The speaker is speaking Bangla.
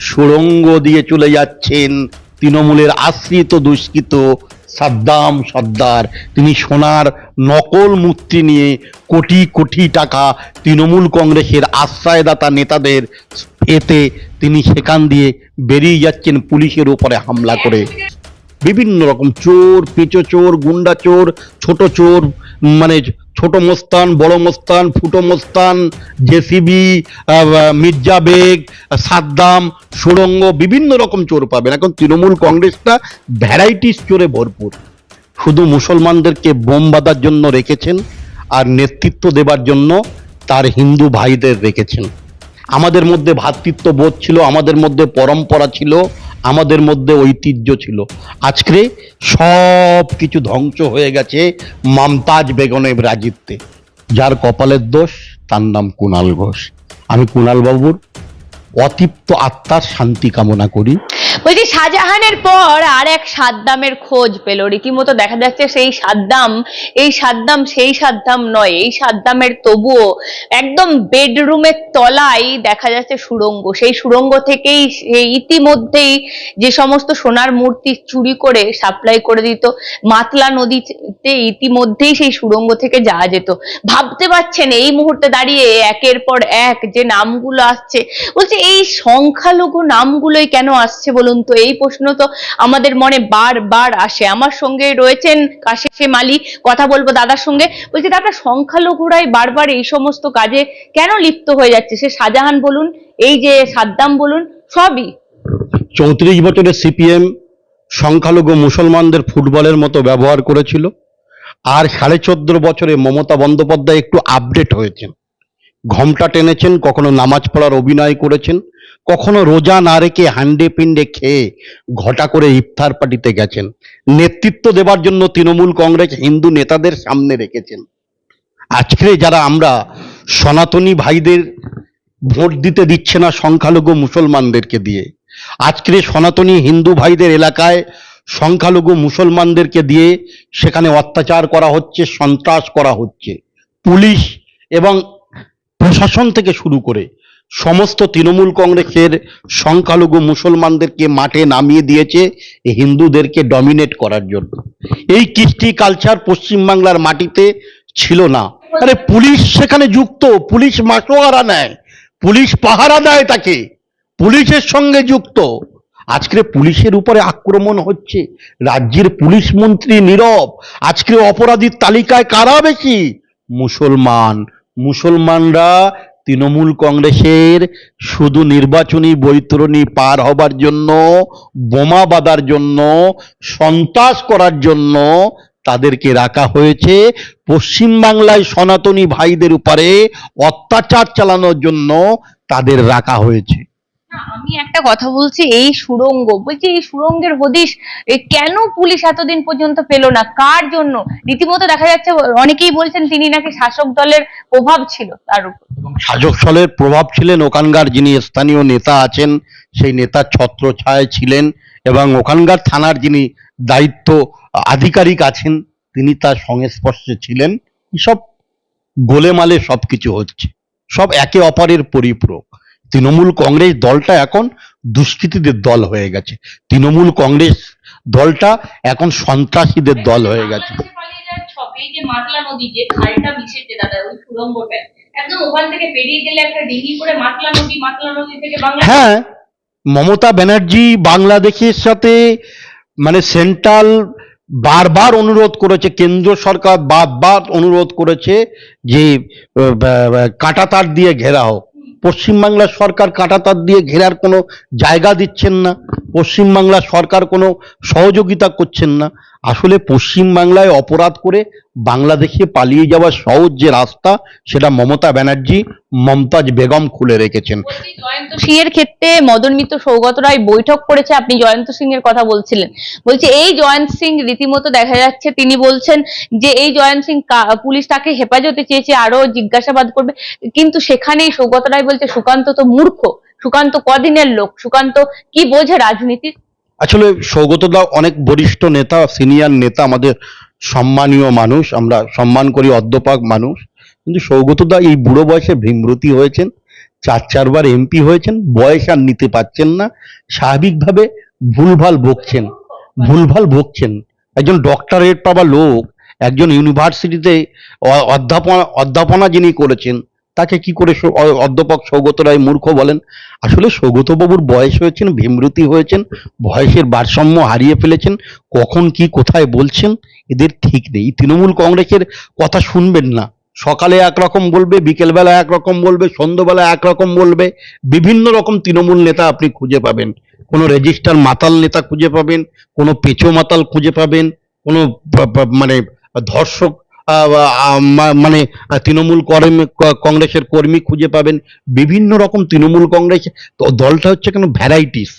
সুড়ঙ্গ দিয়ে চলে যাচ্ছেন তৃণমূলের আশ্রিত দুষ্কৃত সাদ্দাম সর্দার। তিনি সোনার নকল মূর্তি নিয়ে কোটি কোটি টাকা তৃণমূল কংগ্রেসের আশ্রয়দাতা নেতাদের এতে তিনি সেখান দিয়ে বেরিয়ে যাচ্ছেন পুলিশের উপরে হামলা করে। বিভিন্ন রকম চোর, পেঁচো চোর, গুন্ডা চোর, ছোট চোর মানে ছোট মোস্তান, বড় মোস্তান, ফুটো মোস্তান, জেসিবি মির্জা বেগ, সাদ্দাম সুড়ঙ্গ বিভিন্ন রকম চোর পাবেন। এখন তৃণমূল কংগ্রেসটা ভ্যারাইটিস চোরে ভরপুর। শুধু মুসলমানদেরকে বোম বাঁধার জন্য রেখেছেন আর নেতৃত্ব দেবার জন্য তার হিন্দু ভাইদের রেখেছেন। আমাদের মধ্যে ভ্রাতৃত্ব বোধ ছিল, আমাদের মধ্যে পরম্পরা ছিল আমাদের মধ্যে ঐতিহ্য ছিল। আজকে সব কিছু ধ্বংস হয়ে গেছে মামতাজ বেগমের রাজিত্বে। যার কপালের দোষ, তার নাম কুণাল ঘোষ। আমি কুণালবাবুর অতৃপ্ত আত্মার শান্তি কামনা করি। বলছি শাহজাহানের পর আর এক সাদ্দামের খোঁজ পেল। রীতিমতো দেখা যাচ্ছে সেই সাদ্দাম, এই সাদ্দাম সেই সাদ্দাম নয়, এই সাদ্দামের তবুও একদম বেডরুমের তলায় দেখা যাচ্ছে সুড়ঙ্গ। সেই সুড়ঙ্গ থেকেই ইতিমধ্যেই যে সমস্ত সোনার মূর্তি চুরি করে, সাপ্লাই করে দিত, মাতলা নদীতে ইতিমধ্যেই সেই সুড়ঙ্গ থেকে যাওয়া যেত। ভাবতে পারছেন এই মুহূর্তে দাঁড়িয়ে একের পর এক যে নামগুলো আসছে? বলছে এই সংখ্যালঘু নামগুলোই কেন আসছে বলুন তো এই প্রশ্ন তো আমাদের মনে বারবার আসে। আমার সঙ্গে রয়েছেন কাশিম আলী, কথা বলব দাদার সঙ্গে। বলছি, দাদা, সংখ্যালঘুরাই বারবার এই সমস্ত কাজে কেন লিপ্ত হয়ে যাচ্ছে? সে শাহজাহান বলুন, এই যে সাদ্দাম বলুন, সবই। চৌত্রিশ বছরের সিপিএম সংখ্যালঘু মুসলমানদের ফুটবলের মতো ব্যবহার করেছিল, আর সাড়ে চোদ্দ বছরে মমতা বন্দ্যোপাধ্যায় একটু আপডেট হয়েছেন। ঘমটা টেনেছেন, কখনো নামাজ পড়ার অভিনয় করেছেন কখনো রোজা না রেখে হান্ডে পিন্ডে খেয়ে ঘটা করে ইফতার পার্টিতে গেছেন। নেতৃত্ব দেবার জন্য তৃণমূল কংগ্রেস হিন্দু নেতাদের সামনে রেখেছেন। আজকে যারা আমরা সনাতনী ভাইদের ভোট দিতে দিচ্ছে না সংখ্যালঘু মুসলমানদেরকে দিয়ে, আজকে সনাতনী হিন্দু ভাইদের এলাকায় সংখ্যালঘু মুসলমানদেরকে দিয়ে সেখানে অত্যাচার করা হচ্ছে, সন্ত্রাস করা হচ্ছে। পুলিশ এবং প্রশাসন থেকে শুরু করে সমস্ত তৃণমূল কংগ্রেসের সংখ্যালঘু মুসলমানদেরকে মাঠে নামিয়ে দিয়েছে হিন্দুদেরকে ডমিনেট করার জন্য। এই কৃষ্টি কালচার পশ্চিমবাংলার মাটিতে ছিল না। আরে পুলিশ সেখানে যুক্ত, পুলিশ মাসোয়ারা নেয়, পুলিশ পাহারা দেয় তাকে, পুলিশের সঙ্গে যুক্ত। আজকে পুলিশের উপরে আক্রমণ হচ্ছে, রাজ্যের পুলিশ মন্ত্রী নীরব, আজকে অপরাধীর তালিকায় কারা বেশি? মুসলমান। মুসলমানরা তৃণমূল কংগ্রেসের শুধু নির্বাচনী বৈতরণী পার হবার জন্য, বোমা বাঁধার জন্য, সন্ত্রাস করার জন্য তাদেরকে রাখা হয়েছে। পশ্চিমবাংলায় সনাতনী ভাইদের উপরে অত্যাচার চালানোর জন্য তাদের রাখা হয়েছে। আমি একটা কথা বলছি, এই সুড়ঙ্গ বলছি এই সুড়ঙ্গের হদিশ কেন পুলিশ এতদিন পর্যন্ত পেল না? কার জন্য? রীতিমতো দেখা যাচ্ছে, অনেকেই বলছেন তিনি নাকি শাসক দলের প্রভাব ছিল তার উপর। শাসক দলের প্রভাব ছিলেন ওখানকার যিনি স্থানীয় নেতা আছেন, সেই নেতার ছত্রছায়ায় ছিলেন এবং ওখানকার থানার যিনি দায়িত্ব আধিকারিক আছেন, তিনি তার সংস্পর্শে ছিলেন। সব গোলেমালে সব কিছু হচ্ছে। সব একে অপরের পরিপূরক। তৃণমূল কংগ্রেস দলটা এখন দুষ্কৃতীদের দল হয়ে গেছে। তৃণমূল কংগ্রেস দলটা এখন সন্ত্রাসীদের দল হয়ে গেছে। হ্যাঁ মমতা ব্যানার্জি বাংলাদেশের সাথে মানে সেন্ট্রাল বারবার অনুরোধ করেছে, কেন্দ্র সরকার বারবার অনুরোধ করেছে যে কাঁটাতার দিয়ে ঘেরা হোক। পশ্চিমবাংলার সরকার কাটাতার দিয়ে ঘেরার কোনো জায়গা দিচ্ছেন না, পশ্চিমবাংলার সরকার কোনো সহযোগিতা করছেন না। আসলে পশ্চিমবাংলায় অপরাধ করে বাংলাদেশে পালিয়ে যাওয়ার সহজ যে রাস্তা, সেটা মমতা ব্যানার্জি, মমতাজ বেগম খুলে রেখেছেন। জয়ন্ত সিং এর ক্ষেত্রে মদন মিত্র, সৌগত রায় বৈঠক করেছে, আপনি জয়ন্ত সিং এর কথা বলছিলেন। বলছে, এই জয়ন্ত সিং রীতিমতো দেখা যাচ্ছে, তিনি বলছেন যে এই জয়ন্ত সিং পুলিশ তাকে হেফাজতে চেয়েছে আরও জিজ্ঞাসাবাদ করবে। কিন্তু সেখানেই সৌগত রায় বলছে, সুকান্ত তো মূর্খ, সুকান্ত কদিনের লোক, সুকান্ত কি বোঝে রাজনীতি আসলে সৌগতদা অনেক বরিষ্ঠ নেতা, সিনিয়র নেতা, আমাদের সম্মানীয় মানুষ, আমরা সম্মান করি, অধ্যপাক মানুষ। কিন্তু সৌগতদা এই বুড়ো বয়সে ভীমরতি হয়েছেন, চার চারবার এমপি হয়েছেন, বয়স আর নিতে পারছেন না, স্বাভাবিকভাবে ভুলভাল বকছেন ভুলভাল বকছেন একজন ডক্টরেট পাওয়া লোক, একজন ইউনিভার্সিটিতে অধ্যাপনা অধ্যাপনা যিনি করেছেন তাকে কি করে অধ্যাপক সৌগত রায় মূর্খ বলেন? আসলে সৌগতবাবুর বয়স হয়েছেন, ভীমরতি হয়েছেন, বয়সের ভারসাম্য হারিয়ে ফেলেছেন, কখন কি কোথায় বলছেন এদের ঠিক নেই। তৃণমূল কংগ্রেসের কথা শুনবেন না। সকালে একরকম বলবে, বিকেলবেলা একরকম বলবে, সন্ধ্যাবেলা একরকম বলবে, বিভিন্ন রকম তৃণমূল নেতা আপনি খুঁজে পাবেন। কোনো রেজিস্টার মাতাল নেতা খুঁজে পাবেন, কোনো পেছো মাতাল খুঁজে পাবেন, কোনো মানে ধর্ষক মানে তৃণমূল কংগ্রেসের কর্মী খুঁজে পাবেন। বিভিন্ন রকম তৃণমূল কংগ্রেস দলটা হচ্ছে কেন ভ্যারাইটিস